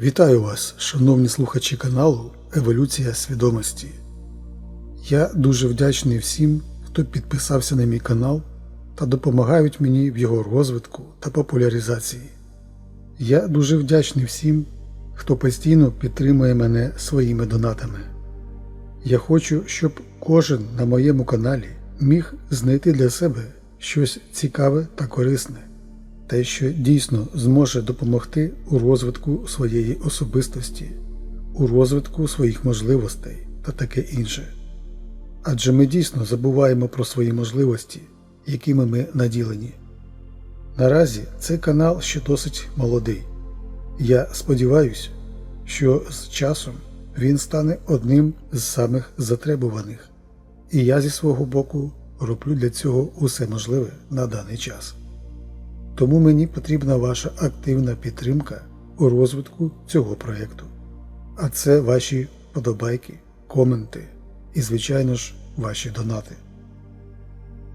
Вітаю вас, шановні слухачі каналу Еволюція свідомості. Я дуже вдячний всім, хто підписався на мій канал та допомагають мені в його розвитку та популяризації. Я дуже вдячний всім, хто постійно підтримує мене своїми донатами. Я хочу, щоб кожен на моєму каналі міг знайти для себе щось цікаве та корисне, те, що дійсно зможе допомогти у розвитку своєї особистості, у розвитку своїх можливостей та таке інше. Адже ми дійсно забуваємо про свої можливості, якими ми наділені. Наразі цей канал ще досить молодий. Я сподіваюся, що з часом він стане одним з самих затребуваних, і я зі свого боку роблю для цього усе можливе на даний час. Тому мені потрібна ваша активна підтримка у розвитку цього проєкту. А це ваші подобайки, коменти і, звичайно ж, ваші донати.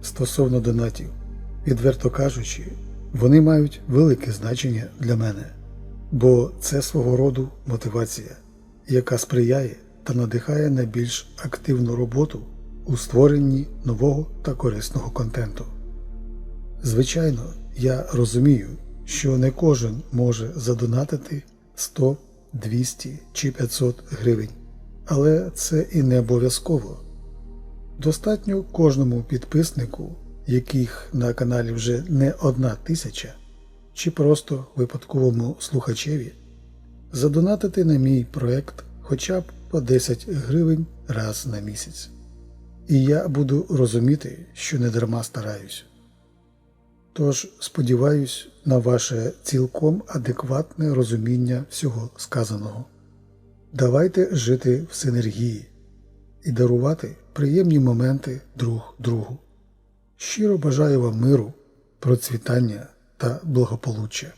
Стосовно донатів, відверто кажучи, вони мають велике значення для мене, бо це свого роду мотивація, яка сприяє та надихає на більш активну роботу у створенні нового та корисного контенту. Звичайно, я розумію, що не кожен може задонатити 100, 200 чи 500 гривень, але це і не обов'язково. Достатньо кожному підписнику, яких на каналі вже не одна тисяча, чи просто випадковому слухачеві, задонатити на мій проект хоча б по 10 гривень раз на місяць. І я буду розуміти, що не дарма стараюсь. Тож сподіваюсь на ваше цілком адекватне розуміння всього сказаного. Давайте жити в синергії і дарувати приємні моменти друг другу. Щиро бажаю вам миру, процвітання та благополуччя.